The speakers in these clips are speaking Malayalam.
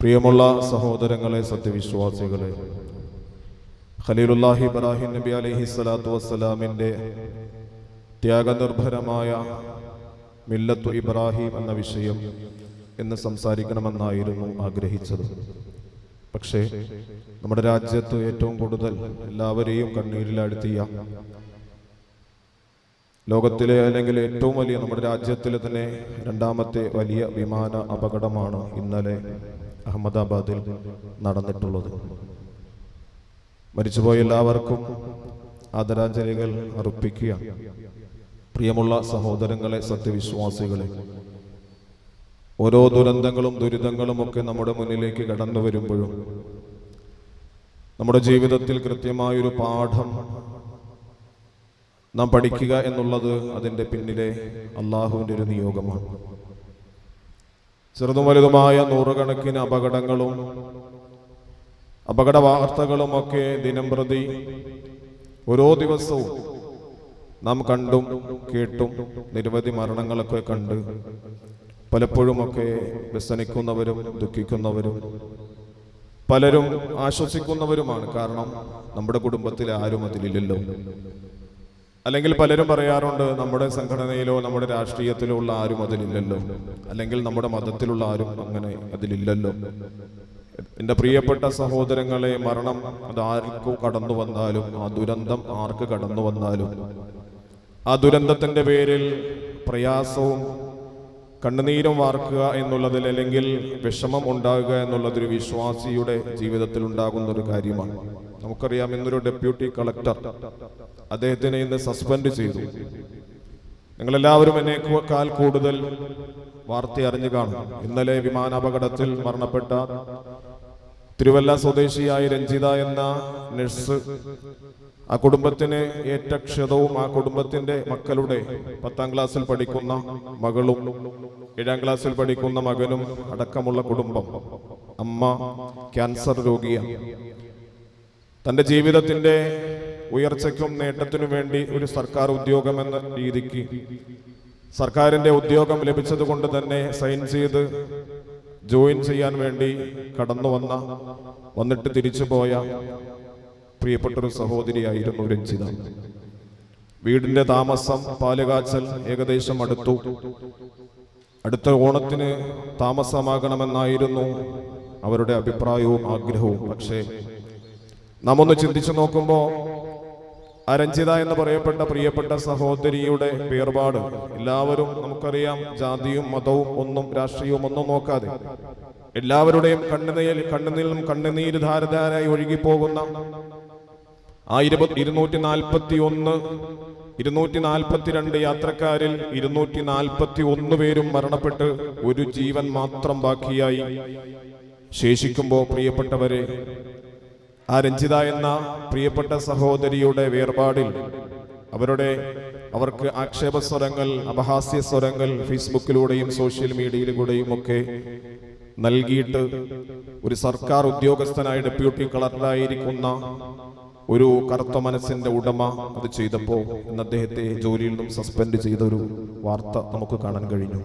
പ്രിയമുള്ള സഹോദരങ്ങളെ സത്യവിശ്വാസികളെ ഖലീലുല്ലാഹി ഇബ്രാഹിം നബി അലൈഹി സ്വലാത്തു വസ്സലാമിന്റെ ത്യാഗനിർഭരമായ മില്ലത്തു ഇബ്രാഹിം എന്ന വിഷയം എന്ന് സംസാരിക്കണമെന്നായിരുന്നു ആഗ്രഹിച്ചത്. പക്ഷേ നമ്മുടെ രാജ്യത്ത് ഏറ്റവും കൂടുതൽ എല്ലാവരെയും കണ്ണീരിലാഴ്ത്തിയ ലോകത്തിലെ അല്ലെങ്കിൽ ഏറ്റവും വലിയ നമ്മുടെ രാജ്യത്തിലെ തന്നെ രണ്ടാമത്തെ വലിയ വിമാന അപകടമാണ് ഇന്നലെ അഹമ്മദാബാദിൽ നടന്നിട്ടുള്ളത്. മരിച്ചുപോയ എല്ലാവർക്കും ആദരാഞ്ജലികൾ അർപ്പിക്കുക. പ്രിയമുള്ള സഹോദരങ്ങളെ സത്യവിശ്വാസികളെ ഓരോ ദുരന്തങ്ങളും ദുരിതങ്ങളും ഒക്കെ നമ്മുടെ മുന്നിലേക്ക് കടന്നു വരുമ്പോഴും നമ്മുടെ ജീവിതത്തിൽ കൃത്യമായൊരു പാഠം നാം പഠിക്കുക എന്നുള്ളത് അതിന്റെ പിന്നിലെ അള്ളാഹുവിന്റെ ഒരു നിയോഗമാണ്. ചെറുതും വലുതുമായ നൂറുകണക്കിന് അപകടങ്ങളും അപകട വാർത്തകളും ഒക്കെ ദിനം പ്രതി ഓരോ ദിവസവും നാം കണ്ടും കേട്ടും നിരവധി മരണങ്ങളൊക്കെ കണ്ട് പലപ്പോഴുമൊക്കെ വ്യസനിക്കുന്നവരും ദുഃഖിക്കുന്നവരും പലരും ആശ്വസിക്കുന്നവരുമാണ്. കാരണം നമ്മുടെ കുടുംബത്തിൽ ആരും അതിലില്ലല്ലോ. അല്ലെങ്കിൽ പലരും പറയാറുണ്ട് നമ്മുടെ സംഘടനയിലോ നമ്മുടെ രാഷ്ട്രീയത്തിലോ ഉള്ള ആരും അതിലില്ലല്ലോ. അല്ലെങ്കിൽ നമ്മുടെ മതത്തിലുള്ള ആരും അങ്ങനെ അതിലില്ലല്ലോ. എന്റെ പ്രിയപ്പെട്ട സഹോദരങ്ങളെ മരണം അത് കടന്നു വന്നാലും ആ ദുരന്തം ആർക്ക് കടന്നു വന്നാലും ആ ദുരന്തത്തിന്റെ പേരിൽ പ്രയാസവും കണ്ണുനീരും വാർക്കുക എന്നുള്ളതിൽ അല്ലെങ്കിൽ വിഷമം ഉണ്ടാകുക എന്നുള്ളതൊരു വിശ്വാസിയുടെ ജീവിതത്തിൽ ഉണ്ടാകുന്ന ഒരു കാര്യമാണ്. നമുക്കറിയാം ഇന്നൊരു ഡെപ്യൂട്ടി കളക്ടർ അദ്ദേഹത്തിനെ ഇന്ന് സസ്പെൻഡ് ചെയ്തു. നിങ്ങളെല്ലാവരും എന്നേക്കാൾ കൂടുതൽ വാർത്ത അറിഞ്ഞു കാണും. ഇന്നലെ വിമാനാപകടത്തിൽ മരണപ്പെട്ട തിരുവല്ല സ്വദേശിയായ രഞ്ജിത എന്ന നഴ്സ് ആ കുടുംബത്തിന് ഏറ്റ ക്ഷതവും ആ കുടുംബത്തിന്റെ മക്കളുടെ പത്താം ക്ലാസ്സിൽ പഠിക്കുന്ന മകളും ഏഴാം ക്ലാസ്സിൽ പഠിക്കുന്ന മകനും അടക്കമുള്ള കുടുംബം. അമ്മ ക്യാൻസർ രോഗിയാണ്. തന്റെ ജീവിതത്തിന്റെ ഉയർച്ചയ്ക്കും നേട്ടത്തിനും വേണ്ടി ഒരു സർക്കാർ ഉദ്യോഗം എന്ന രീതിക്ക് സർക്കാരിന്റെ ഉദ്യോഗം ലഭിച്ചത് കൊണ്ട് തന്നെ സൈൻ ചെയ്ത് ജോയിൻ ചെയ്യാൻ വേണ്ടി കടന്നു വന്ന വന്നിട്ട് തിരിച്ചു പോയ പ്രിയപ്പെട്ടൊരു സഹോദരിയായിരുന്നു രഞ്ജിത. വീടിന്റെ താമസം പാലുകാച്ചൽ ഏകദേശം അടുത്തു. അടുത്ത ഓണത്തിന് താമസമാകണമെന്നായിരുന്നു അവരുടെ അഭിപ്രായവും ആഗ്രഹവും. പക്ഷേ നമ്മൊന്ന് ചിന്തിച്ചു നോക്കുമ്പോൾ അരഞ്ജിത രഞ്ജിത എന്ന് പറയപ്പെട്ട പ്രിയപ്പെട്ട സഹോദരിയുടെ വേർപാട് എല്ലാവരും നമുക്കറിയാം ജാതിയും മതവും ഒന്നും രാഷ്ട്രീയവും ഒന്നും നോക്കാതെ എല്ലാവരുടെയും കണ്ണുനീൽ കണ്ണുനീലും കണ്ണുനീര് ധാരധാരായി ഒഴുകിപ്പോകുന്ന ആ ഇരുപത് ഇരുന്നൂറ്റി നാൽപ്പത്തി ഒന്ന് ഇരുന്നൂറ്റി നാൽപ്പത്തിരണ്ട് യാത്രക്കാരിൽ ഇരുന്നൂറ്റി നാൽപ്പത്തി ഒന്ന് പേരും മരണപ്പെട്ട് ഒരു ജീവൻ മാത്രം ബാക്കിയായി. ശേഷിക്കുമ്പോൾ പ്രിയപ്പെട്ടവരെ ആ രഞ്ജിത എന്ന പ്രിയപ്പെട്ട സഹോദരിയുടെ വേർപാടിൽ അവരുടെ അവർക്ക് ആക്ഷേപ സ്വരങ്ങൾ അപഹാസ്യ സ്വരങ്ങൾ ഫേസ്ബുക്കിലൂടെയും സോഷ്യൽ മീഡിയയിലൂടെയും ഒക്കെ നൽകിയിട്ട് ഒരു സർക്കാർ ഉദ്യോഗസ്ഥനായ ഡെപ്യൂട്ടി കളക്ടറായിരിക്കുന്ന ഒരു കറുത്ത മനസ്സിന്റെ ഉടമ അത് ചെയ്തപ്പോൾ ഇന്ന് അദ്ദേഹത്തെ ജോലിയിൽ നിന്നും സസ്പെൻഡ് ചെയ്ത ഒരു വാർത്ത നമുക്ക് കാണാൻ കഴിഞ്ഞു.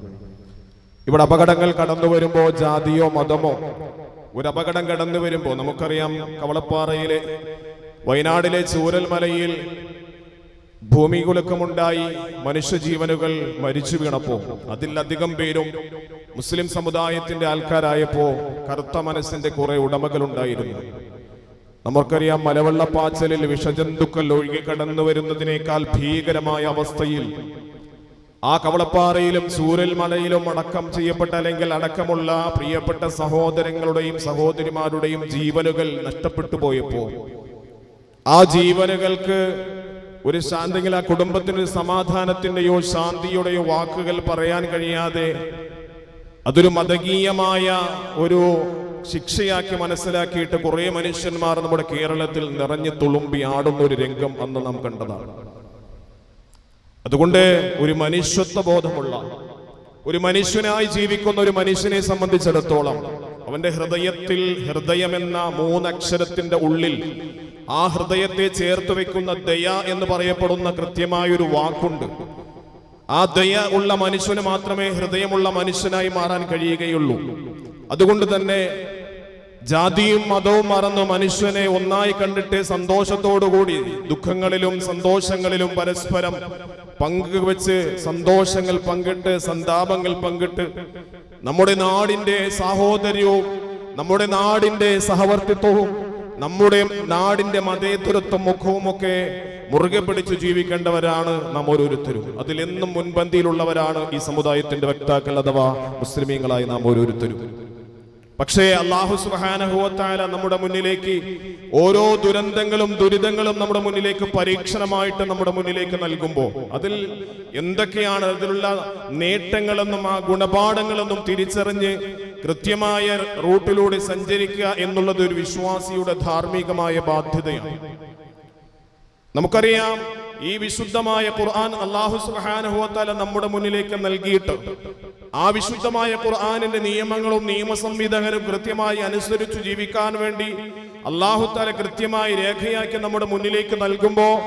ഇവിടെ അപകടങ്ങൾ കടന്നു വരുമ്പോൾ ജാതിയോ മതമോ ഒരു അപകടം കടന്നു വരുമ്പോൾ നമുക്കറിയാം കവളപ്പാറയിലെ വയനാടിലെ ചൂരൽമലയിൽ ഭൂമി കുലുക്കമുണ്ടായി മനുഷ്യജീവനുകൾ മരിച്ചു വീണപ്പോ അതിലധികം പേരും മുസ്ലിം സമുദായത്തിന്റെ ആൾക്കാരായപ്പോ കറുത്ത മനസ്സിന്റെ കുറെ ഉടമകളുണ്ടായിരുന്നു. നമുക്കറിയാം മലവെള്ളപ്പാച്ചലിൽ വിഷജന്തുക്കൾ ഒഴുകി കടന്നു വരുന്നതിനേക്കാൾ ഭീകരമായ അവസ്ഥയിൽ ആ കവളപ്പാറയിലും സൂരൽമലയിലും അടക്കം ചെയ്യപ്പെട്ട അല്ലെങ്കിൽ അടക്കമുള്ള പ്രിയപ്പെട്ട സഹോദരങ്ങളുടെയും സഹോദരിമാരുടെയും ജീവനുകൾ നഷ്ടപ്പെട്ടു പോയപ്പോ ആ ജീവനുകൾക്ക് ഒരു ശാന്തിയിൽ ആ കുടുംബത്തിന് ഒരു സമാധാനത്തിന്റെയോ ശാന്തിയുടെയോ വാക്കുകൾ പറയാൻ കഴിയാതെ അതൊരു മതകീയമായ ഒരു ശിക്ഷയാക്കി മനസ്സിലാക്കിയിട്ട് കുറെ മനുഷ്യന്മാർ നമ്മുടെ കേരളത്തിൽ നിറഞ്ഞു തുളുമ്പി ആടുന്ന ഒരു രംഗം അന്ന് നാം കണ്ടതാണ്. അതുകൊണ്ട് ഒരു മനുഷ്യത്വ ബോധമുള്ള ഒരു മനുഷ്യനായി ജീവിക്കുന്ന ഒരു മനുഷ്യനെ സംബന്ധിച്ചിടത്തോളം അവന്റെ ഹൃദയത്തിൽ ഹൃദയം എന്ന മൂന്നക്ഷരത്തിന്റെ ഉള്ളിൽ ആ ഹൃദയത്തെ ചേർത്ത് വെക്കുന്ന ദയ എന്ന് പറയപ്പെടുന്ന കൃത്യമായൊരു വാക്കുണ്ട്. ആ ദയ ഉള്ള മനുഷ്യന് മാത്രമേ ഹൃദയമുള്ള മനുഷ്യനായി മാറാൻ കഴിയുകയുള്ളൂ. അതുകൊണ്ട് തന്നെ ജാതിയും മതവും മറന്നു മനുഷ്യനെ ഒന്നായി കണ്ടിട്ട് സന്തോഷത്തോടുകൂടി ദുഃഖങ്ങളിലും സന്തോഷങ്ങളിലും പരസ്പരം പങ്കുവെച്ച് സന്തോഷങ്ങൾ പങ്കിട്ട് സന്താപങ്ങൾ പങ്കിട്ട് നമ്മുടെ നാടിന്റെ സാഹോദര്യവും നമ്മുടെ നാടിന്റെ സഹവർത്തിത്വവും നമ്മുടെ നാടിന്റെ മതേതരത്വം മുഖവുമൊക്കെ മുറുകെ പിടിച്ച് ജീവിക്കേണ്ടവരാണ് നാം ഓരോരുത്തരും. അതിലെന്നും മുൻപന്തിയിലുള്ളവരാണ് ഈ സമുദായത്തിന്റെ വക്താക്കൾ അഥവാ മുസ്ലിമീങ്ങളായി നാം ഓരോരുത്തരും. പക്ഷേ അള്ളാഹു സുബാനഹുവത്തായ നമ്മുടെ മുന്നിലേക്ക് ഓരോ ദുരന്തങ്ങളും ദുരിതങ്ങളും നമ്മുടെ മുന്നിലേക്ക് പരീക്ഷണമായിട്ട് നമ്മുടെ മുന്നിലേക്ക് നൽകുമ്പോൾ അതിൽ എന്തൊക്കെയാണ് അതിലുള്ള നേട്ടങ്ങളെന്നും ആ ഗുണപാഠങ്ങളെന്നും തിരിച്ചറിഞ്ഞ് കൃത്യമായ റൂട്ടിലൂടെ സഞ്ചരിക്കുക എന്നുള്ളത് ഒരു വിശ്വാസിയുടെ ധാർമ്മികമായ ബാധ്യതയാണ്. നമുക്കറിയാം ഈ വിശുദ്ധമായ ഖുർആൻ അള്ളാഹു സുബ്ഹാനഹുവതആല നമ്മുടെ മുന്നിലേക്ക് നൽകിയിട്ട് ആ വിശുദ്ധമായ ഖുർആാനിന്റെ നിയമങ്ങളും നിയമസംവിധാനവും കൃത്യമായി അനുസരിച്ചു ജീവിക്കാൻ വേണ്ടി അള്ളാഹു താല കൃത്യമായി രേഖയാക്കി നമ്മുടെ മുന്നിലേക്ക് നൽകുമ്പോൾ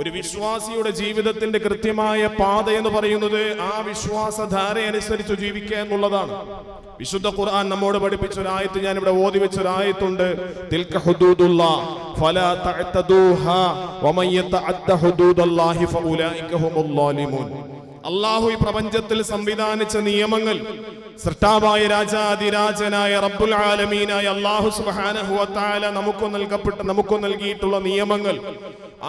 ഒരു വിശ്വാസിയുടെ ജീവിതത്തിന്റെ കൃത്യമായ പാത എന്ന് പറയുന്നത് ആ വിശ്വാസധാര അനുസരിച്ച് ജീവിക്കുക എന്നുള്ളതാണ്. വിശുദ്ധ ഖുർആൻ നമ്മോട് പഠിപ്പിച്ച ഒരായത്ത് ഞാൻ ഇവിടെ ഓതി വെച്ച ഒരായത്തുണ്ട്. ഫലാ അള്ളാഹു ഈ പ്രപഞ്ചത്തിൽ സംവിധാനിച്ച നിയമങ്ങൾ സൃഷ്ടാവായ രാജാതിരാജനായ റബ്ബുൽ ആലമീനായ അള്ളാഹു സുബ്ഹാനഹു വതആല നമുക്ക് നൽകപ്പെട്ട നമുക്ക് നൽകിയിട്ടുള്ള നിയമങ്ങൾ.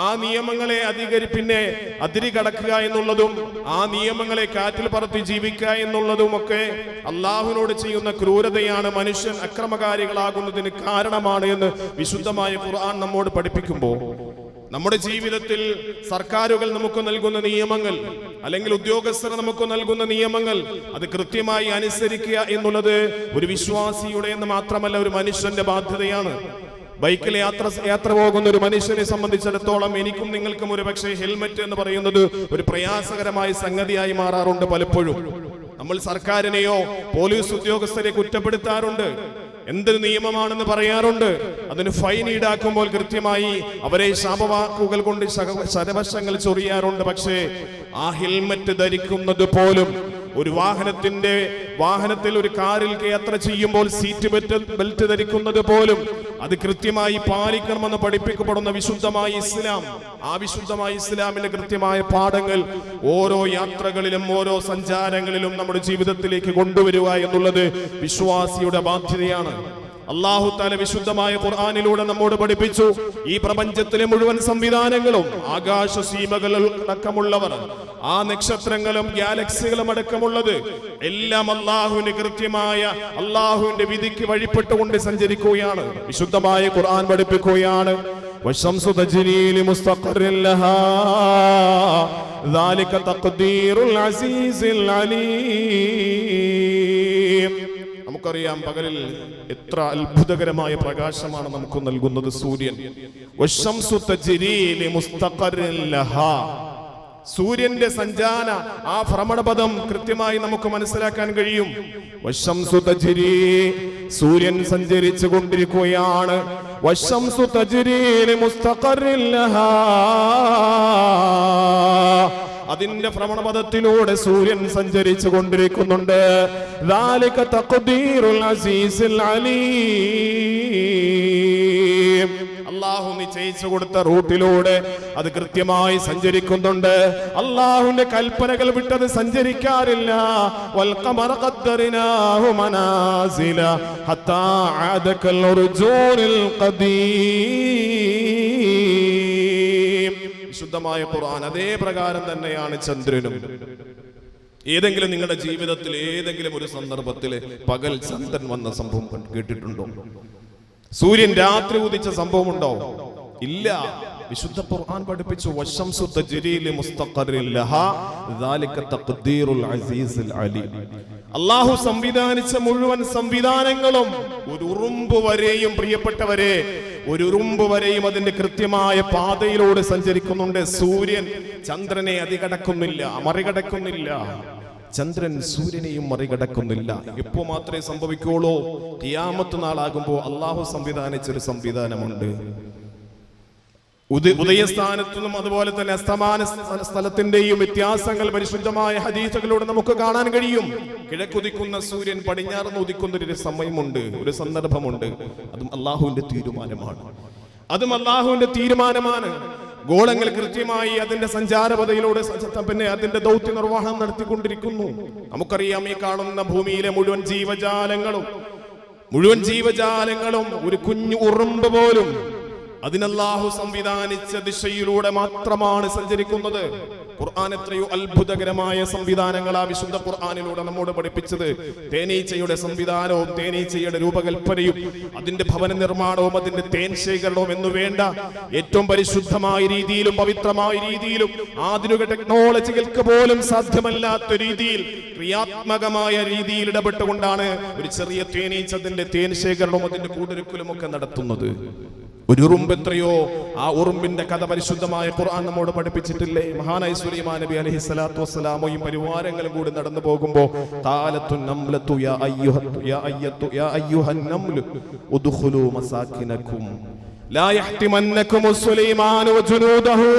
ആ നിയമങ്ങളെ അധികരി പിന്നെ അതിരി കടക്കുക എന്നുള്ളതും ആ നിയമങ്ങളെ കാറ്റിൽ പറത്തി ജീവിക്കുക എന്നുള്ളതും ഒക്കെ അള്ളാഹുവിനോട് ചെയ്യുന്ന ക്രൂരതയാണ്. മനുഷ്യൻ അക്രമകാരികളാകുന്നതിന് കാരണമാണ് എന്ന് വിശുദ്ധമായ ഖുർആൻ നമ്മോട് പഠിപ്പിക്കുമ്പോൾ നമ്മുടെ ജീവിതത്തിൽ സർക്കാരുകൾ നമുക്ക് നൽകുന്ന നിയമങ്ങൾ അല്ലെങ്കിൽ ഉദ്യോഗസ്ഥർ നമുക്ക് നൽകുന്ന നിയമങ്ങൾ അത് കൃത്യമായി അനുസരിക്കുക എന്നുള്ളത് ഒരു വിശ്വാസിയുടെ എന്ന് മാത്രമല്ല ഒരു മനുഷ്യന്റെ ബാധ്യതയാണ്. ബൈക്കിൽ യാത്ര യാത്ര പോകുന്ന ഒരു മനുഷ്യനെ സംബന്ധിച്ചിടത്തോളം എനിക്കും നിങ്ങൾക്കും ഒരു പക്ഷേ ഹെൽമെറ്റ് എന്ന് പറയുന്നത് ഒരു പ്രയാസകരമായ സംഗതിയായി മാറാറുണ്ട് പലപ്പോഴും. നമ്മൾ സർക്കാരിനെയോ പോലീസ് ഉദ്യോഗസ്ഥരെ കുറ്റപ്പെടുത്താറുണ്ട്. എന്ത് നിയമമാണെന്ന് പറയാറുണ്ട്. അതിന് ഫൈൻ ഈടാക്കുമ്പോൾ കൃത്യമായി അവരെ ശാപവാക്കുകൾ കൊണ്ട് സരവശങ്ങൾ ചൊറിയാറുണ്ട്. പക്ഷേ ആ ഹെൽമറ്റ് ധരിക്കുന്നത് പോലും ഒരു വാഹനത്തിന്റെ വാഹനത്തിൽ ഒരു കാറിൽ യാത്ര ചെയ്യുമ്പോൾ സീറ്റ് ബെൽറ്റ് ബെൽറ്റ് ധരിക്കുന്നത് പോലും അത് കൃത്യമായി പാലിക്കണമെന്ന് പഠിപ്പിക്കപ്പെടുന്ന വിശുദ്ധമായ ഇസ്ലാം. ആ വിശുദ്ധമായ ഇസ്ലാമിലെ കൃത്യമായ പാഠങ്ങൾ ഓരോ യാത്രകളിലും ഓരോ സഞ്ചാരങ്ങളിലും നമ്മുടെ ജീവിതത്തിലേക്ക് കൊണ്ടുവരിക എന്നുള്ളത് വിശ്വാസിയുടെ ബാധ്യതയാണ്. അള്ളാഹു താല വിശുദ്ധമായ ഖുർആാനിലൂടെ നമ്മോട് പഠിപ്പിച്ചു ഈ പ്രപഞ്ചത്തിലെ മുഴുവൻ സംവിധാനങ്ങളും ആകാശ സീമകൾ അടക്കമുള്ളവർ ആ നക്ഷത്രങ്ങളും ഗാലക്സികളും അടക്കമുള്ളത് എല്ലാം അള്ളാഹുവിന് കൃത്യമായ അള്ളാഹുവിന്റെ വിധിക്ക് വഴിപ്പെട്ടുകൊണ്ട് സഞ്ചരിക്കുകയാണ് വിശുദ്ധമായ ഖുർആൻ പഠിപ്പിക്കുകയാണ് والشمس تجري لمستقر لها ذلك تقدير العزيز العليم നമുക്കറിയാം പകലിൽ എത്ര അത്ഭുതകരമായ പ്രകാശമാണ് നമുക്ക് നൽകുന്നത് സൂര്യൻ. സൂര്യന്റെ സഞ്ചാന ആ ഭ്രമണപഥം കൃത്യമായി നമുക്ക് മനസ്സിലാക്കാൻ കഴിയും സൂര്യൻ സഞ്ചരിച്ചു കൊണ്ടിരിക്കുകയാണ് വശംസു തജ്രീ മുസ്തഖറില്ലഹാ ലഹാ. അതിന്റെ ഭ്രമണപഥത്തിലൂടെ സൂര്യൻ സഞ്ചരിച്ചു കൊണ്ടിരിക്കുന്നുണ്ട്. അള്ളാഹു നിശ്ചയിച്ചു കൊടുത്ത റൂട്ടിലൂടെ അത് കൃത്യമായി സഞ്ചരിക്കുന്നുണ്ട്. അള്ളാഹുവിന്റെ കൽപ്പനകൾ വിട്ടത് സഞ്ചരിക്കാറില്ല. ഹത്താ വിശുദ്ധമായ ഖുർആൻ അതേ പ്രകാരം തന്നെയാണ് ചന്ദ്രനും. ഏതെങ്കിലും നിങ്ങളുടെ ജീവിതത്തിൽ ഏതെങ്കിലും ഒരു സന്ദർഭത്തിൽ പകൽ ചന്ദ്രൻ വന്ന സംഭവം കേട്ടിട്ടുണ്ടോ? സൂര്യൻ രാത്രി ഉദിച്ച സംഭവം ഉണ്ടോ ഇല്ല. വിശുദ്ധ ഖുർആൻ പഠിപ്പിച്ചു. വശംസു തജ്രീലി മുസ്തഖറിൽ ലഹ ദാലിക തഖ്ദീറുൽ അസീസുൽ അലീം. അള്ളാഹു സംവിധാനിച്ച മുഴുവൻ സംവിധാനങ്ങളും ഒരു ഉറുമ്പ് വരെയും പ്രിയപ്പെട്ടവരെ ഒരു ഉറുമ്പ് വരെയും അതിന്റെ കൃത്യമായ പാതയിലൂടെ സഞ്ചരിക്കുന്നുണ്ട്. സൂര്യൻ ചന്ദ്രനെ അതികടക്കുന്നില്ല മറികടക്കുന്നില്ല. ചന്ദ്രൻ സൂര്യനെയും മറികടക്കുന്നില്ല. എപ്പോ മാത്രമേ സംഭവിക്കുള്ളൂ കിയാമത്ത് നാളാകുമ്പോൾ അള്ളാഹു സംവിധാനിച്ചൊരു സംവിധാനമുണ്ട്. ഉദ- ഉദയസ്ഥാനത്തു അതുപോലെ തന്നെ അസ്തമാന സ്ഥ- സ്ഥലത്തിന്റെയും വ്യത്യാസങ്ങൾ പരിശുദ്ധമായ ഹദീസുകളിലൂടെ നമുക്ക് കാണാൻ കഴിയും. കിഴക്കുദിക്കുന്ന സൂര്യൻ പടിഞ്ഞാറ് ഉദിക്കുന്ന ഒരു സമയമുണ്ട് ഒരു സന്ദർഭമുണ്ട്. അതും അള്ളാഹുവിന്റെ തീരുമാനമാണ്. അതും അള്ളാഹുവിന്റെ തീരുമാനമാണ്. ഗോളങ്ങൾ കൃത്യമായി അതിന്റെ സഞ്ചാരപഥയിലൂടെ പിന്നെ അതിന്റെ ദൗത്യ നിർവഹണം നടത്തിക്കൊണ്ടിരിക്കുന്നു. നമുക്കറിയാം ഈ കാണുന്ന ഭൂമിയിലെ മുഴുവൻ ജീവജാലങ്ങളും മുഴുവൻ ജീവജാലങ്ങളും ഒരു കുഞ്ഞു ഉറുമ്പ് പോലും അതിനല്ലാഹു സംവിധാനിച്ച ദിശയിലൂടെ മാത്രമാണ് സഞ്ചരിക്കുന്നത്. ഖുർആൻ എത്രയോ അത്ഭുതകരമായ സംവിധാനങ്ങളാ വിശുദ്ധ ഖുർആാനിലൂടെ നമ്മോട് പഠിപ്പിച്ചത്. തേനീച്ചയുടെ സംവിധാനവും തേനീച്ചയുടെ രൂപകൽപ്പനയും അതിന്റെ ഭവന നിർമ്മാണവും അതിന്റെ തേൻ ശേഖരണവും എന്ന് വേണ്ട ഏറ്റവും പരിശുദ്ധമായ രീതിയിലും പവിത്രമായ രീതിയിലും ആധുനിക ടെക്നോളജികൾക്ക് പോലും സാധ്യമല്ലാത്ത രീതിയിൽ ക്രിയാത്മകമായ രീതിയിൽ ഇടപെട്ടുകൊണ്ടാണ് ഒരു ചെറിയ തേനീച്ച അതിന്റെ തേൻ ശേഖരണവും അതിന്റെ കൂടൊരുക്കലും ഒക്കെ നടത്തുന്നത്. ഒരു ഉറുമ്പ് എത്രയോ? ആ ഉറുമ്പിന്റെ കഥ പരിശുദ്ധമായ ഖുർആൻ നമ്മോട് പഠിപ്പിച്ചിട്ടില്ലേ? മഹാനായ സുലൈമാൻ നബി അലൈഹി സ്വലാത്തു വസ്സലാമയും പരിവാരങ്ങളും കൂടി നടന്നു പോകുമ്പോ താലത്തു നംലത്തു യാ അയ്യുഹ യാ അയ്യത്തു യാ അയ്യുഹൻ നംലു ഉദ്ഖുലു മസാകിനകും ലാ യഹ്തിമന്നകും സുലൈമാൻ വജുനൂദഹു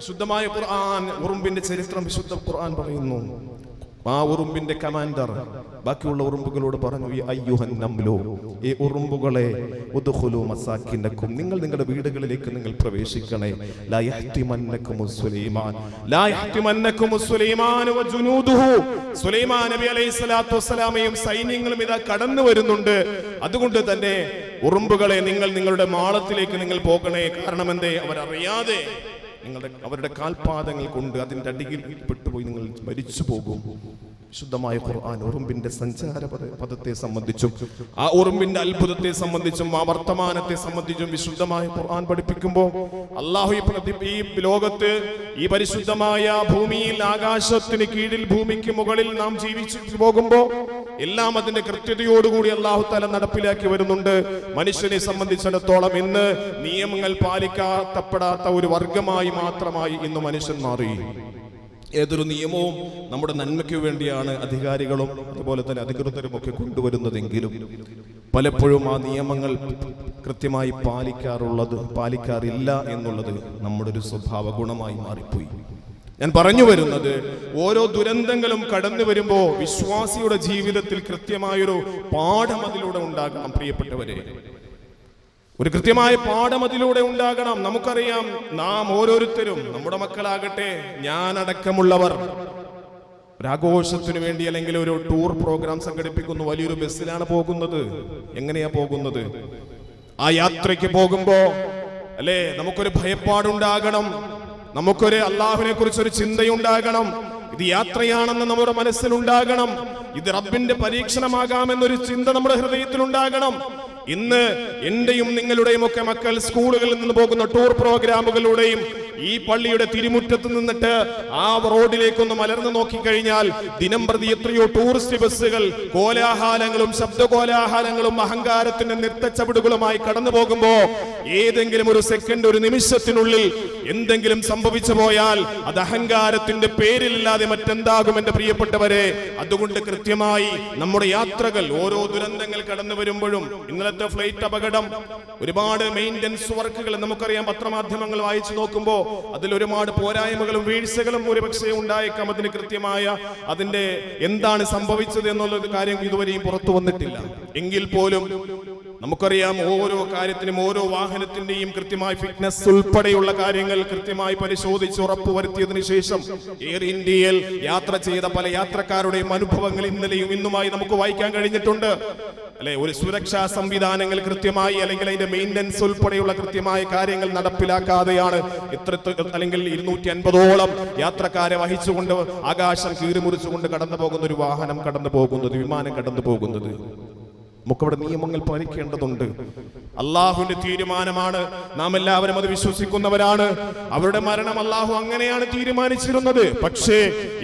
വിശുദ്ധമായ ഖുർആൻ ഉറുമ്പിന്റെ ചരിത്രം വിശുദ്ധ ഖുർആൻ പറയുന്നു. ആ ഉറുമ്പിന്റെ കമാൻഡർ ബാക്കിയുള്ള ഉറുമ്പുകളോട് പറഞ്ഞു ഈ അയ്യുഹൻ നംലു ഈ ഉറുമ്പുകളെ മസാക്കിനക്കും നിങ്ങൾ നിങ്ങളുടെ വീടുകളിലേക്ക് നിങ്ങൾ പ്രവേശിക്കണേ. ലാ യഹ്തിമന്നകും സുലൈമാൻ ലാ യഹ്തിമന്നകും സുലൈമാൻ വജുനൂദുഹു സുലൈമാൻ നബി അലൈഹി സ്വലാത്തു വസ്സലാമയും സൈന്യങ്ങളും ഇതാ കടന്നു വരുന്നുണ്ട്. അതുകൊണ്ട് തന്നെ ഉറുമ്പുകളെ നിങ്ങൾ നിങ്ങളുടെ മാളത്തിലേക്ക് നിങ്ങൾ പോകണേ. കാരണം എന്തേ? അവരറിയാതെ നിങ്ങളുടെ അവരുടെ കാൽപാദങ്ങൾ കൊണ്ട് അതിന്റെ അടിയിൽ പെട്ടുപോയി നിങ്ങൾ മരിച്ചു പോകും. വിശുദ്ധമായ ഖുർആൻ ഉറുമ്പിന്റെ സഞ്ചാര പദ- പദത്തെ സംബന്ധിച്ചും ആ ഉറുമ്പിന്റെ അത്ഭുതത്തെ സംബന്ധിച്ചും ആ വർത്തമാനത്തെ സംബന്ധിച്ചും വിശുദ്ധമായ ഖുർആൻ പഠിപ്പിക്കുമ്പോൾ അള്ളാഹു ഈ ഈ ലോകത്ത് ഈ പരിശുദ്ധമായ ഭൂമിയിൽ ആകാശത്തിന് കീഴിൽ ഭൂമിക്ക് മുകളിൽ നാം ജീവിച്ചു പോകുമ്പോൾ എല്ലാം അതിന്റെ കൃത്യതയോടുകൂടി അള്ളാഹു തല നടപ്പിലാക്കി വരുന്നുണ്ട്. മനുഷ്യനെ സംബന്ധിച്ചിടത്തോളം ഇന്ന് നിയമങ്ങൾ പാലിക്കാത്തപ്പെടാത്ത ഒരു വർഗമായി മാത്രമായി ഇന്ന് മനുഷ്യൻ മാറി. ഏതൊരു നിയമവും നമ്മുടെ നന്മയ്ക്ക് വേണ്ടിയാണ് അധികാരികളും അതുപോലെ തന്നെ അധികൃതരും ഒക്കെ കൊണ്ടുവരുന്നതെങ്കിലും പലപ്പോഴും ആ നിയമങ്ങൾ കൃത്യമായി പാലിക്കാറുള്ളത് പാലിക്കാറില്ല എന്നുള്ളത് നമ്മുടെ ഒരു സ്വഭാവ ഗുണമായി മാറിപ്പോയി. ഞാൻ പറഞ്ഞു വരുന്നത് ഓരോ ദുരന്തങ്ങളും കടന്നു വരുമ്പോ വിശ്വാസിയുടെ ജീവിതത്തിൽ കൃത്യമായൊരു പാഠം അതിലൂടെ ഉണ്ടാകണം പ്രിയപ്പെട്ടവരെ. ഒരു കൃത്യമായ പാഠം അതിലൂടെ ഉണ്ടാകണം. നമുക്കറിയാം നാം ഓരോരുത്തരും നമ്മുടെ മക്കളാകട്ടെ ഞാനടക്കമുള്ളവർ. ഒരാഘോഷത്തിന് വേണ്ടി അല്ലെങ്കിൽ ഒരു ടൂർ പ്രോഗ്രാം സംഘടിപ്പിക്കുന്നു വലിയൊരു ബസ്സിലാണ് പോകുന്നത്. എങ്ങനെയാ പോകുന്നത്? ആ യാത്രയ്ക്ക് പോകുമ്പോ അല്ലേ നമുക്കൊരു ഭയപ്പാടുണ്ടാകണം. നമുക്കൊരു അള്ളാഹുവിനെ കുറിച്ചൊരു ചിന്തയുണ്ടാകണം. ഇത് യാത്രയാണെന്ന് നമ്മുടെ മനസ്സിലുണ്ടാകണം. ഇത് റബ്ബിന്റെ പരീക്ഷണമാകാമെന്നൊരു ചിന്ത നമ്മുടെ ഹൃദയത്തിൽ ഉണ്ടാകണം ഇന്ന് എന്റെയും നിങ്ങളുടെയും ഒക്കെ മക്കൾ സ്കൂളുകളിൽ നിന്ന് പോകുന്ന ടൂർ പ്രോഗ്രാമുകളുടെയും ഈ പള്ളിയുടെ തിരുമുറ്റത്ത് നിന്നിട്ട് ആ റോഡിലേക്കൊന്ന് മലർന്നു നോക്കിക്കഴിഞ്ഞാൽ ദിനം പ്രതി എത്രയോ ടൂറിസ്റ്റ് ബസ്സുകൾ കോലാഹാലങ്ങളും ശബ്ദ കോലാഹാലങ്ങളും അഹങ്കാരത്തിന്റെ നിർത്തച്ചവിടുകളുമായി കടന്നു പോകുമ്പോ ഏതെങ്കിലും ഒരു സെക്കൻഡ് ഒരു നിമിഷത്തിനുള്ളിൽ എന്തെങ്കിലും സംഭവിച്ചു പോയാൽ അത് അഹങ്കാരത്തിന്റെ പേരിലില്ലാതെ മറ്റെന്താകും എന്റെ പ്രിയപ്പെട്ടവരെ? അതുകൊണ്ട് കൃത്യമായി നമ്മുടെ യാത്രകൾ ഓരോ ദുരന്തങ്ങൾ കടന്നു വരുമ്പോഴും ഇന്നലത്തെ ഫ്ലൈറ്റ് അപകടം ഒരുപാട് മെയിന്റനൻസ് വർക്കുകൾ നമുക്കറിയാം പത്രമാധ്യമങ്ങൾ വായിച്ചു നോക്കുമ്പോൾ അതിൽ ഒരുപാട് പോരായ്മകളും വീഴ്ചകളും ഒരുപക്ഷെ ഉണ്ടായേക്കാം. അതിന് കൃത്യമായ അതിന്റെ എന്താണ് സംഭവിച്ചത് എന്നുള്ള കാര്യം ഇതുവരെയും പുറത്തു വന്നിട്ടില്ല. എങ്കിൽ പോലും നമുക്കറിയാം ഓരോ കാര്യത്തിനും ഓരോ വാഹനത്തിന്റെയും കൃത്യമായി ഫിറ്റ്നസ് ഉൾപ്പെടെയുള്ള കാര്യങ്ങൾ കൃത്യമായി പരിശോധിച്ച് ഉറപ്പുവരുത്തിയതിനു ശേഷം എയർ ഇന്ത്യയിൽ യാത്ര ചെയ്ത പല യാത്രക്കാരുടെയും അനുഭവങ്ങൾ ഇന്നലെയും ഇന്നുമായി നമുക്ക് വായിക്കാൻ കഴിഞ്ഞിട്ടുണ്ട്. അല്ലെ ഒരു സുരക്ഷാ സംവിധാനങ്ങൾ കൃത്യമായി അല്ലെങ്കിൽ അതിന്റെ മെയിന്റനൻസ് ഉൾപ്പെടെയുള്ള കൃത്യമായ കാര്യങ്ങൾ നടപ്പിലാക്കാതെയാണ് ഇത്ര അല്ലെങ്കിൽ ഇരുന്നൂറ്റി അൻപതോളം യാത്രക്കാരെ വഹിച്ചുകൊണ്ട് ആകാശം കീറിമുറിച്ചുകൊണ്ട് കടന്നു പോകുന്ന ഒരു വാഹനം കടന്നു പോകുന്നത് വിമാനം കടന്നു പോകുന്നത് നമുക്കവിടെ നിയമങ്ങൾ പാലിക്കേണ്ടതുണ്ട്. അള്ളാഹുവിന്റെ തീരുമാനമാണ്. നാം എല്ലാവരും അത് വിശ്വസിക്കുന്നവരാണ്. അവരുടെ മരണം അള്ളാഹു അങ്ങനെയാണ് തീരുമാനിച്ചിരുന്നത്. പക്ഷേ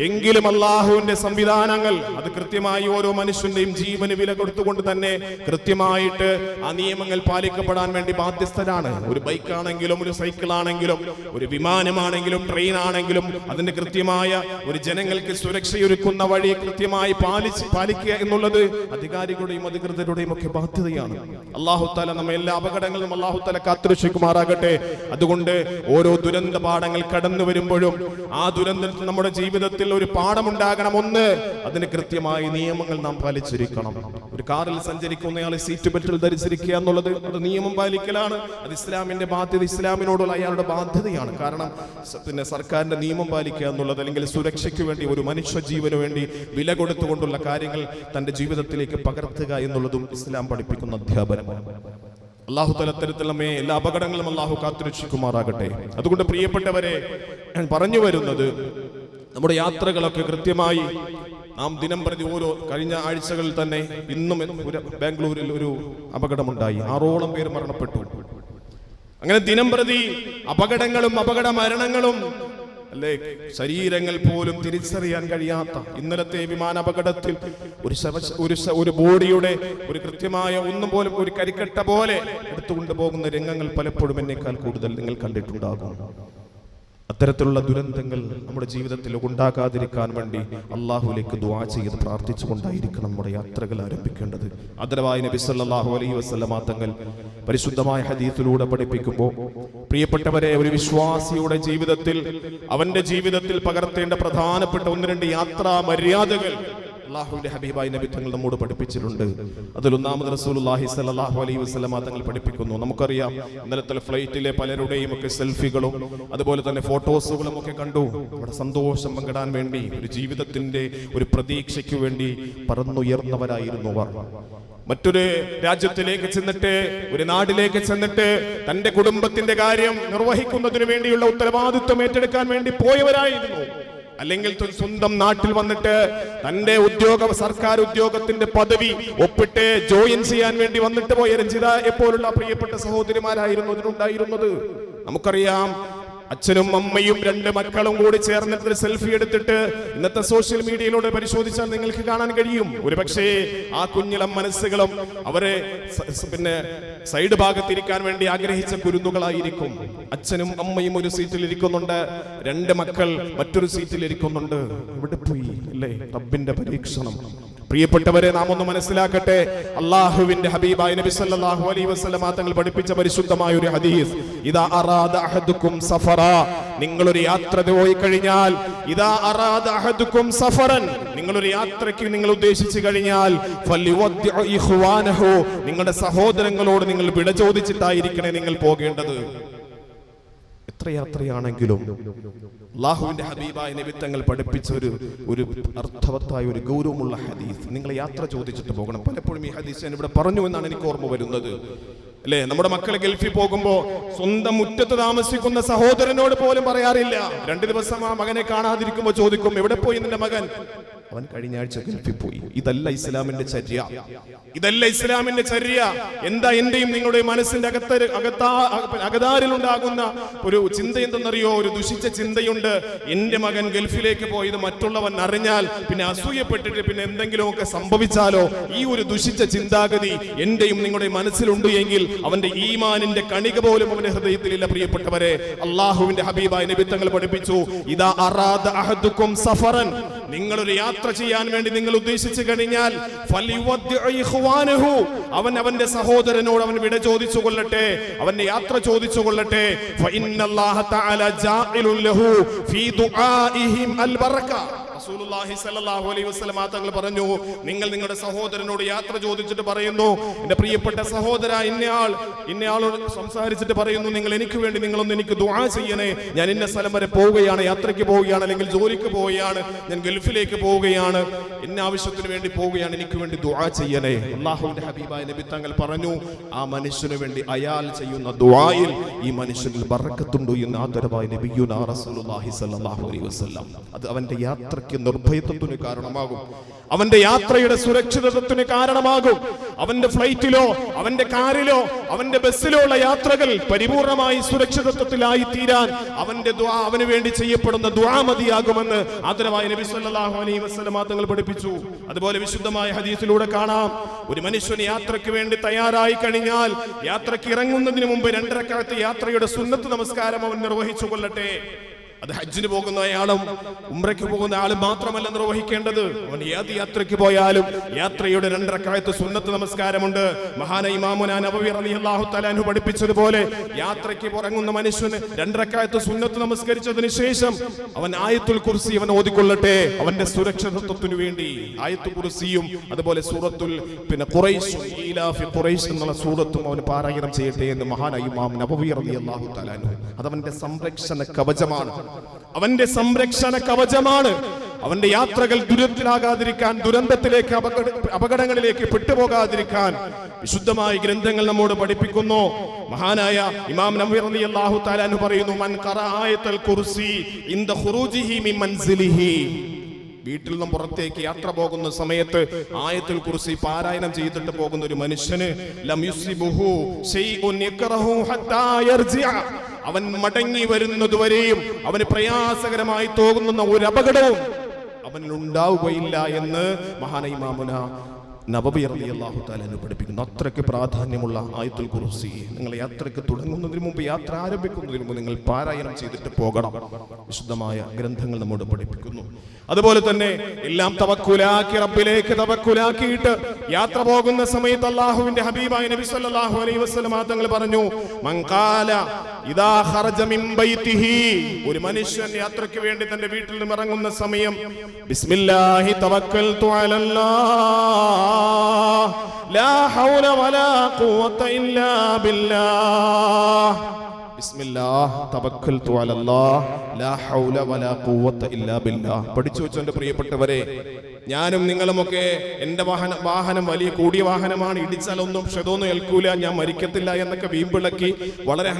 എങ്കിലും അള്ളാഹുവിന്റെ സംവിധാനങ്ങൾ അത് കൃത്യമായി ഓരോ മനുഷ്യന്റെയും ജീവന് വില കൊടുത്തുകൊണ്ട് തന്നെ കൃത്യമായിട്ട് ആ നിയമങ്ങൾ പാലിക്കപ്പെടാൻ വേണ്ടി ബാധ്യസ്ഥരാണ്. ഒരു ബൈക്കാണെങ്കിലും ഒരു സൈക്കിൾ ആണെങ്കിലും ഒരു വിമാനമാണെങ്കിലും ട്രെയിൻ ആണെങ്കിലും അതിന്റെ കൃത്യമായ ഒരു ജനങ്ങൾക്ക് സുരക്ഷയൊരുക്കുന്ന വഴി കൃത്യമായി പാലിച്ച് പാലിക്കുക എന്നുള്ളത് അധികാരികളുടെയും അധികൃതരുടെയും മാതാക്കളുടെയും ഒക്കെ ബാധ്യതയാണ്. അള്ളാഹുത്താല നമ്മെ എല്ലാ അപകടങ്ങളും അള്ളാഹുത്താല കാത്തുരക്ഷിക്കുമാറാകട്ടെ. അതുകൊണ്ട് ഓരോ ദുരന്ത പാഠങ്ങൾ കടന്നു വരുമ്പോഴും ആ ദുരന്തത്തിൽ നമ്മുടെ ജീവിതത്തിൽ ഒരു പാഠമുണ്ടാകണം ഒന്ന്. അതിന് കൃത്യമായ നിയമങ്ങൾ നാം പാലിച്ചിരിക്കണം. ഒരു കാറിൽ സഞ്ചരിക്കുന്നയാൾ സീറ്റ് ബെൽറ്റിൽ ധരിച്ചിരിക്കുക എന്നുള്ളത് അത് നിയമം പാലിക്കലാണ്. അത് ഇസ്ലാമിന്റെ ബാധ്യത ഇസ്ലാമിനോടുള്ള അയാളുടെ ബാധ്യതയാണ്. കാരണം പിന്നെ സർക്കാരിന്റെ നിയമം പാലിക്കുക എന്നുള്ളത് അല്ലെങ്കിൽ സുരക്ഷയ്ക്ക് വേണ്ടി ഒരു മനുഷ്യ ജീവന് വേണ്ടി വില കൊടുത്തുകൊണ്ടുള്ള കാര്യങ്ങൾ തന്റെ ജീവിതത്തിലേക്ക് പകർത്തുക എന്നുള്ളതും ഇസ്ലാം പഠിപ്പിക്കുന്ന അധ്യാപനമാണ് അള്ളാഹു തലത്തരത്തിൽ നമ്മെ എല്ലാ അപകടങ്ങളും അള്ളാഹു കാത്തുരക്ഷിക്കുമാറാകട്ടെ. അതുകൊണ്ട് പ്രിയപ്പെട്ടവരെ ഞാൻ പറഞ്ഞു വരുന്നത് നമ്മുടെ യാത്രകളൊക്കെ കൃത്യമായി നാം ദിനം പ്രതി ഓരോ കഴിഞ്ഞ ആഴ്ചകളിൽ തന്നെ ഇന്നും ബാംഗ്ലൂരിൽ ഒരു അപകടമുണ്ടായി. ആറോളം പേര് മരണപ്പെട്ടു. അങ്ങനെ ദിനം പ്രതി അപകടങ്ങളും അപകട മരണങ്ങളും അല്ലേ? ശരീരങ്ങൾ പോലും തിരിച്ചറിയാൻ കഴിയാത്ത ഇന്നലത്തെ വിമാന അപകടത്തിൽ ഒരു ഒരു ഒരു ബോഡിയുടെ ഒരു കൃത്യമായ ഒന്നും പോലും ഒരു കരിക്കട്ട പോലെ എടുത്തുകൊണ്ട് പോകുന്ന രംഗങ്ങൾ പലപ്പോഴും എന്നേക്കാൾ കൂടുതൽ നിങ്ങൾ കണ്ടിട്ടുണ്ടാകും. അത്തരത്തിലുള്ള ദുരന്തങ്ങൾ നമ്മുടെ ജീവിതത്തിൽ ഉണ്ടാകാതിരിക്കാൻ വേണ്ടി അള്ളാഹുലേക്ക് ദുആ ചെയ്ത് പ്രാർത്ഥിച്ചുകൊണ്ടായിരിക്കണം നമ്മുടെ യാത്രകൾ ആരംഭിക്കേണ്ടത്. അതരവായ നബി സല്ലല്ലാഹു അലൈ വസല്ലമ തങ്ങൾ പരിശുദ്ധമായ ഹദീത്തിലൂടെ പഠിപ്പിക്കുമ്പോൾ പ്രിയപ്പെട്ടവരെ ഒരു വിശ്വാസിയുടെ ജീവിതത്തിൽ അവന്റെ ജീവിതത്തിൽ പകർത്തേണ്ട പ്രധാനപ്പെട്ട ഒന്ന് രണ്ട് യാത്രാ മര്യാദകൾ അള്ളാഹുവിന്റെ ഹബീബായി നബി തങ്ങൾ നമ്മോട് പഠിപ്പിച്ചിട്ടുണ്ട്. അതിൽ ഒന്നാമത് റസൂലുള്ളാഹി സ്വല്ലല്ലാഹു അലൈഹി വസല്ലമ തങ്ങൾ പഠിപ്പിക്കുന്നു. നമുക്കറിയാം ഇന്നലത്തെ ഫ്ലൈറ്റിലെ പലരുടെയും ഒക്കെ സെൽഫികളും അതുപോലെ തന്നെ ഫോട്ടോസുകളും ഒക്കെ കണ്ടു. അവിടെ സന്തോഷം പങ്കിടാൻ വേണ്ടി ഒരു ജീവിതത്തിന്റെ ഒരു പ്രതീക്ഷയ്ക്ക് വേണ്ടി പറന്നുയർന്നവരായിരുന്നു അവർ. മറ്റൊരു രാജ്യത്തിലേക്ക് ചെന്നിട്ട് ഒരു നാടിലേക്ക് ചെന്നിട്ട് തന്റെ കുടുംബത്തിന്റെ കാര്യം നിർവഹിക്കുന്നതിന് വേണ്ടിയുള്ള ഉത്തരവാദിത്വം ഏറ്റെടുക്കാൻ വേണ്ടി പോയവരായിരുന്നു. അല്ലെങ്കിൽ സ്വന്തം നാട്ടിൽ വന്നിട്ട് തന്റെ ഉദ്യോഗ സർക്കാർ ഉദ്യോഗത്തിന്റെ പദവി ഒപ്പിട്ട് ജോയിൻ ചെയ്യാൻ വേണ്ടി വന്നിട്ട് പോയ രഞ്ജിത പോലുള്ള പ്രിയപ്പെട്ട സഹോദരിമാരായിരുന്നു അതിനുണ്ടായിരുന്നത് നമുക്കറിയാം അച്ഛനും അമ്മയും രണ്ട് മക്കളും കൂടി ചേർന്നിട്ട് സെൽഫി എടുത്തിട്ട് ഇന്നത്തെ സോഷ്യൽ മീഡിയയിലൂടെ പരിശോധിച്ചാൽ നിങ്ങൾക്ക് കാണാൻ കഴിയും. ഒരുപക്ഷേ ആ കുഞ്ഞിളം മനസ്സുകളും അവരെ പിന്നെ സൈഡ് ഭാഗത്തിരിക്കാൻ വേണ്ടി ആഗ്രഹിച്ച കുരുന്നുകളായിരിക്കും. അച്ഛനും അമ്മയും ഒരു സീറ്റിൽ ഇരിക്കുന്നുണ്ട്. രണ്ട് മക്കൾ മറ്റൊരു സീറ്റിൽ ഇരിക്കുന്നുണ്ട്. ഇവിടെ പോയി? അല്ലേ റബ്ബിന്റെ പരീക്ഷണം. പ്രിയപ്പെട്ടവരെ നാം ഒന്ന് മനസ്സിലാക്കട്ടെ. അള്ളാഹുവിന്റെ ഹബീബായ നബി സല്ലല്ലാഹു അലൈഹി വസല്ലമ തങ്ങൾ പഠിപ്പിച്ച പരിശുദ്ധമായ ഒരു ഹദീസ്. ഇദാ അറാദ അഹദുക്കും സഫറ. നിങ്ങൾ ഒരു യാത്ര പോയി കഴിഞ്ഞാൽ ഇദാ അറാദ അഹദുക്കും സഫറൻ. നിങ്ങൾ ഒരു യാത്രയ്ക്ക് നിങ്ങൾ ഉദ്ദേശിച്ചു കഴിഞ്ഞാൽ ഇഖ്വാനഹു. നിങ്ങളുടെ സഹോദരങ്ങളോട് നിങ്ങൾ വിട ചോദിച്ചിട്ടായിരിക്കണേ നിങ്ങൾ പോകേണ്ടത്. എത്ര യാത്രയാണെങ്കിലും അള്ളാഹുവിന്റെ ഹബീബായ നിമിത്തങ്ങൾ പഠിപ്പിച്ച ഒരു ഒരു അർത്ഥവത്തായ ഒരു ഗൗരവമുള്ള ഹദീസ്. നിങ്ങൾ യാത്ര ചോദിച്ചിട്ട് പോകണം. പലപ്പോഴും ഈ ഹദീസ് ഞാൻ ഇവിടെ പറഞ്ഞു എന്നാണ് എനിക്ക് ഓർമ്മ വരുന്നത്. അല്ലേ? നമ്മുടെ മക്കൾ ഗൾഫിൽ പോകുമ്പോ സ്വന്തം മുറ്റത്ത് താമസിക്കുന്ന സഹോദരനോട് പോലും പറയാറില്ല. രണ്ടു ദിവസം ആ മകനെ കാണാതിരിക്കുമ്പോ ചോദിക്കും എവിടെ പോയി നിന്റെ മകൻ? അവൻ കഴിഞ്ഞ ആഴ്ച ഗൾഫിൽ പോയി ഇതല്ല ഇസ്ലാമിന്റെ ചര്യ. ഇതല്ല ഇസ്ലാമിന്റെ ചര്യ. എന്താ എന്റെയും നിങ്ങളുടെ മനസ്സിന്റെ അകത്ത അകത്താ അകതാരിൽ ഉണ്ടാകുന്ന ഒരു ചിന്ത എന്തെന്നറിയോ? ഒരു ദുഷിച്ച ചിന്തയുണ്ട്. എന്റെ മകൻ ഗൾഫിലേക്ക് പോയത് മറ്റുള്ളവൻ അറിഞ്ഞാൽ പിന്നെ അസൂയപ്പെട്ടിട്ട് പിന്നെ എന്തെങ്കിലുമൊക്കെ സംഭവിച്ചാലോ? ഈ ഒരു ദുഷിച്ച ചിന്താഗതി എന്റെയും നിങ്ങളുടെ മനസ്സിലുണ്ട് എങ്കിൽ അവന്റെ ഈമാനിന്റെ കണിക പോലും അവന്റെ ഹൃദയത്തിലില്ല പ്രിയപ്പെട്ടവരെ. അള്ളാഹുവിന്റെ ഹബീബായ നിബിത്തങ്ങൾ പഠിപ്പിച്ചു ഇതാ അറാദ അഹദുക്കും സഫറൻ നിങ്ങളൊരു യാത്ര ചെയ്യാൻ വേണ്ടി നിങ്ങൾ ഉദ്ദേശിച്ചു കഴിഞ്ഞാൽ. അവൻ അവന്റെ സഹോദരനോട് അവൻ വിട ചോദിച്ചു കൊള്ളട്ടെ. അവന്റെ യാത്ര ചോദിച്ചു കൊള്ളട്ടെ. തആല ലഹു ഫീ ദുആഇഹിം റസൂലുള്ളാഹി സ്വല്ലല്ലാഹു അലൈഹി വസല്ലം തങ്ങൾ പറഞ്ഞു നിങ്ങൾ നിങ്ങളുടെ സഹോദരനോട് യാത്ര ചോദിച്ചിട്ട് പറയുന്നു. എന്റെ പ്രിയപ്പെട്ട സഹോദര ഇന്നയാൾ ഇന്നയാളോട് സംസാരിച്ചിട്ട് പറയുന്നു നിങ്ങൾ എനിക്ക് വേണ്ടി നിങ്ങളൊന്ന് എനിക്ക് ദുആ ചെയ്യണേ. ഞാൻ ഇന്ന സ്ഥലം വരെ പോവുകയാണ് യാത്രയ്ക്ക് പോവുകയാണ് അല്ലെങ്കിൽ ജോലിക്ക് പോവുകയാണ് ഞാൻ ഗൾഫിലേക്ക് പോവുകയാണ് ഇന്ന ആവശ്യത്തിന് വേണ്ടി പോവുകയാണ് എനിക്ക് വേണ്ടി ദുആ ചെയ്യണേ. അള്ളാഹുവിന്റെ ഹബീബായ നബി തങ്ങൾ പറഞ്ഞു ആ മനുഷ്യന് വേണ്ടി അയാൾ ചെയ്യുന്ന ദുആയിൽ ഈ മനുഷ്യനിൽ ബറക്കത്തുണ്ടോ എന്ന് ആദരവായ നബിയുനാ റസൂലുള്ളാഹി സ്വല്ലല്ലാഹു അലൈഹി വസല്ലം. അത് അവന്റെ യാത്രയ്ക്ക് നിർഭയത്വത്തിന് കാരണമാകും. അവന്റെ യാത്രയുടെ സുരക്ഷിതത്വത്തിന് കാരണമാകും. അവന്റെ ഫ്ലൈറ്റിലോ അവന്റെ കാറിലോ അവന്റെ ബസ്സിലോ ഉള്ള യാത്രകൾ പരിപൂർണമായി സുരക്ഷിതത്വത്തിലായി തീരാൻ അവന്റെ ദുആ അവന് വേണ്ടി ചെയ്യപ്പെടുന്ന ദുആ മതിയാകുമെന്ന് ആദരവായ നബി സല്ലല്ലാഹു അലൈഹി വസല്ലം തങ്ങൾ പഠിപ്പിച്ചു. അതുപോലെ വിശുദ്ധമായ ഹദീസിലൂടെ കാണാം. ഒരു മനുഷ്യൻ യാത്രയ്ക്ക് വേണ്ടി തയ്യാറായി കഴിഞ്ഞാൽ യാത്രയ്ക്ക് ഇറങ്ങുന്നതിന് മുമ്പ് രണ്ടരക്കാലത്ത് യാത്രയുടെ സുന്നത്ത് നമസ്കാരം അവൻ നിർവഹിച്ചു കൊള്ളട്ടെ. അത് ഹജ്ജിന് പോകുന്ന അയാളും ഉംറയ്ക്ക് പോകുന്ന ആളും മാത്രമല്ല നിർവഹിക്കേണ്ടത്. അവൻ ഏത് യാത്രയ്ക്ക് പോയാലും യാത്രയുടെ രണ്ടരക്കാലത്ത് സുന്നത്ത് നമസ്കാരമുണ്ട്. മഹാന ഇമാമുന നബവി റളിയല്ലാഹു തലാനു പഠിപ്പിച്ചതുപോലെ യാത്രയ്ക്ക് പുറങ്ങുന്ന മനുഷ്യന് രണ്ടരക്കാലത്ത് സുന്നത്ത് നമസ്കരിച്ചതിന് ശേഷം അവൻ ആയത്തുൽ കുർസി അവൻ ഓതിക്കൊള്ളട്ടെ. അവന്റെ സുരക്ഷിതത്വത്തിനു വേണ്ടി ആയത്തു കുർസിയും അതുപോലെ സൂറത്തുൽ പിന്നെ ഖുറൈശ് ഖുറൈശ് എന്നുള്ള സൂറത്തും അവൻ പാരായണം ചെയ്യട്ടെ എന്ന് മഹാന ഇമാം നബവി റളിയല്ലാഹു തആലാഹു അതവന്റെ സംരക്ഷണ കവചമാണ്. അവന്റെ സംരക്ഷണ കവചമാണ്. അവന്റെ യാത്രകൾ ദുരിതത്തിലാകാതിരിക്കാൻ ദുരന്തത്തിലേക്ക് അപകട അപകടങ്ങളിലേക്ക് പെട്ടുപോകാതിരിക്കാൻ വിശുദ്ധമായ ഗ്രന്ഥങ്ങൾ നമ്മോട് പഠിപ്പിക്കുന്നു. മഹാനായ ഇമാം നബി തആല അൻഹു പറയുന്നു മൻ കുർസി ദ ഖുറൂജിഹി മിൻ മൻസിലിഹി. വീട്ടിൽ നിന്നും പുറത്തേക്ക് യാത്ര പോകുന്ന സമയത്ത് ആയത്തിൽ കുറിച്ച് പാരായണം ചെയ്തിട്ട് പോകുന്ന ഒരു മനുഷ്യന് അവൻ മടങ്ങി വരുന്നതുവരെയും അവന് പ്രയാസകരമായി തോന്നുന്ന ഒരു അപകടവും അവനിൽ ഉണ്ടാവുകയില്ല എന്ന് മഹാനൈമാമുന നബബി അലി അള്ളാഹു താലു പഠിപ്പിക്കുന്നു. അത്രയ്ക്ക് പ്രാധാന്യമുള്ള ആയത്തുൽ കുറുസി നിങ്ങൾ യാത്രയ്ക്ക് തുടങ്ങുന്നതിന് മുമ്പ് യാത്ര ആരംഭിക്കുന്നതിന് മുമ്പ് നിങ്ങൾ പാരായണം ചെയ്തിട്ട് പോകണം. വിശുദ്ധമായ ഗ്രന്ഥങ്ങൾ നമ്മോട് പഠിപ്പിക്കുന്നു. അതുപോലെ തന്നെ എല്ലാം തവക്കുലാക്കി റബ്ബിലേക്ക് തവക്കുലാക്കിയിട്ട് യാത്ര പോകുന്ന സമയത്ത് അള്ളാഹുവിന്റെ ഹബീബായ നബി സല്ലല്ലാഹു അലൈഹി വസല്ലം തങ്ങൾ പറഞ്ഞു മങ്കാല ഇദാ ഖറജ മിൻ ബൈതിഹി ഒരു മനുഷ്യൻ യാത്രയ്ക്ക് വേണ്ടി തന്റെ വീട്ടിൽ നിന്ന് ഇറങ്ങുന്ന സമയം ബിസ്മില്ലാഹി തവക്കൽതു അലല്ലാഹ്. ലാ ഹൗല വലാ ഖുവത ഇല്ലാ ബില്ലാഹ്. ബിസ്മില്ലാഹ് തവക്കൽതു അലല്ലാഹ്. ലാ ഹൗല വലാ ഖുവത ഇല്ലാ ബില്ലാഹ്. പഠിച്ചു വെച്ചോ എന്റെ പ്രിയപ്പെട്ടവരെ ഞാനും നിങ്ങളുമൊക്കെ എന്റെ വാഹന വാഹനം വലിയ കൂടിയ വാഹനമാണ്. ഇടിച്ചാലൊന്നും ക്ഷതമൊന്നും ഏൽക്കൂല. ഞാൻ മരിക്കത്തില്ല എന്നൊക്കെ വീമ്പിളക്കി വളരെ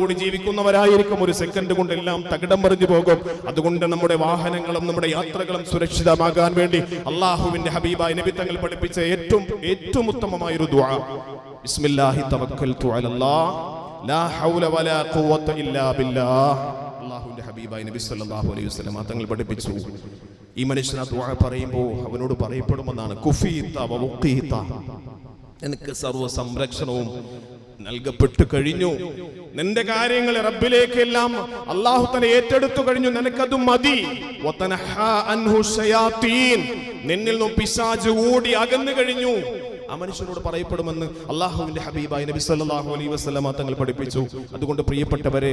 കൂടി ജീവിക്കുന്നവരായിരിക്കും. ഒരു സെക്കൻഡ് കൊണ്ട് എല്ലാം തകിടം പറഞ്ഞു പോകും. അതുകൊണ്ട് നമ്മുടെ വാഹനങ്ങളും നമ്മുടെ യാത്രകളും സുരക്ഷിതമാകാൻ വേണ്ടി അള്ളാഹുവിന്റെ ഹബീബായ നബി തങ്ങൾ പഠിപ്പിച്ച ഏറ്റവും ഏറ്റവും ഉത്തമമായ ഒരു ദുആ. ബിസ്മില്ലാഹി തവക്കൽതു അലല്ലാഹ്. ലാ ഹൗല വലാ ഇല്ലാ ബില്ലാഹ്. ഹബീബായ നബി സല്ലല്ലാഹു അലൈഹി വസല്ലം തങ്ങൾ പഠിപ്പിച്ചു. ഈ മനുഷ്യൻ ദുആ പറയുമ്പോൾ അവനോട് പറയപ്പെടുമെന്നാണ്. എനിക്ക് വ ഉഖീത നിനക്ക് സർവ സംരക്ഷണവും നൽകപ്പെട്ടു കഴിഞ്ഞു. നിന്റെ കാര്യങ്ങൾ റബ്ബിലേക്ക് എല്ലാം അള്ളാഹു തന്നെ ഏറ്റെടുത്തു കഴിഞ്ഞു. നിനക്കത് മതി. നിന്നിൽ നിന്നും പിശാജ് ഓടി അകന്നു കഴിഞ്ഞു. ആ മനുഷ്യനോട് പറയപ്പെടുമെന്ന് അള്ളാഹുവിന്റെ ഹബീബായ നബി സല്ലാഹു അലൈ വസല്ലമ തങ്ങൾ പഠിപ്പിച്ചു. അതുകൊണ്ട് പ്രിയപ്പെട്ടവരെ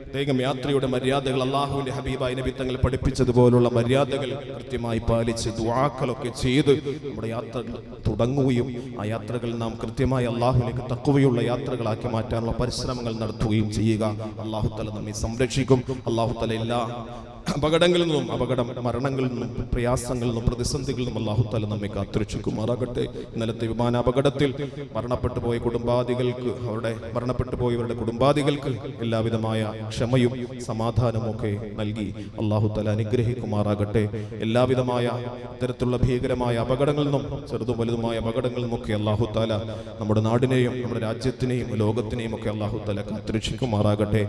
പ്രത്യേകം യാത്രയുടെ മര്യാദകൾ അള്ളാഹുവിന്റെ ഹബീബായ നബി തങ്ങൾ പഠിപ്പിച്ചതുപോലുള്ള മര്യാദകൾ കൃത്യമായി പാലിച്ച് ദുവാക്കളൊക്കെ ചെയ്ത് നമ്മുടെ യാത്രകൾ തുടങ്ങുകയും ആ യാത്രകൾ നാം കൃത്യമായി അള്ളാഹുവിലേക്ക് തക്കുവയുള്ള യാത്രകളാക്കി മാറ്റാനുള്ള പരിശ്രമങ്ങൾ നടത്തുകയും ചെയ്യുക. അള്ളാഹു തല നമ്മെ സംരക്ഷിക്കും. അള്ളാഹു തല എല്ലാ അപകടങ്ങളിൽ നിന്നും അപകടം മരണങ്ങളിൽ നിന്നും പ്രയാസങ്ങളിൽ നിന്നും പ്രതിസന്ധികളിൽ നിന്നും അള്ളാഹുത്താല നമ്മെ കാത്തുരക്ഷിക്കുമാറാകട്ടെ. ഇന്നലത്തെ വിമാനാപകടത്തിൽ മരണപ്പെട്ടു പോയ കുടുംബാദികൾക്ക് അവരുടെ മരണപ്പെട്ടു പോയവരുടെ കുടുംബാദികൾക്ക് എല്ലാവിധമായ ക്ഷമയും സമാധാനവും ഒക്കെ നൽകി അള്ളാഹുത്താല അനുഗ്രഹിക്കുമാറാകട്ടെ. എല്ലാവിധമായ ഇത്തരത്തിലുള്ള ഭീകരമായ അപകടങ്ങളിൽ നിന്നും ചെറുതും വലുതുമായ അപകടങ്ങളിൽ നിന്നൊക്കെ അള്ളാഹുത്താല നമ്മുടെ നാടിനെയും നമ്മുടെ രാജ്യത്തിനെയും ലോകത്തിനെയും ഒക്കെ അള്ളാഹുത്താല കാത്തുരക്ഷിക്കുമാറാകട്ടെ.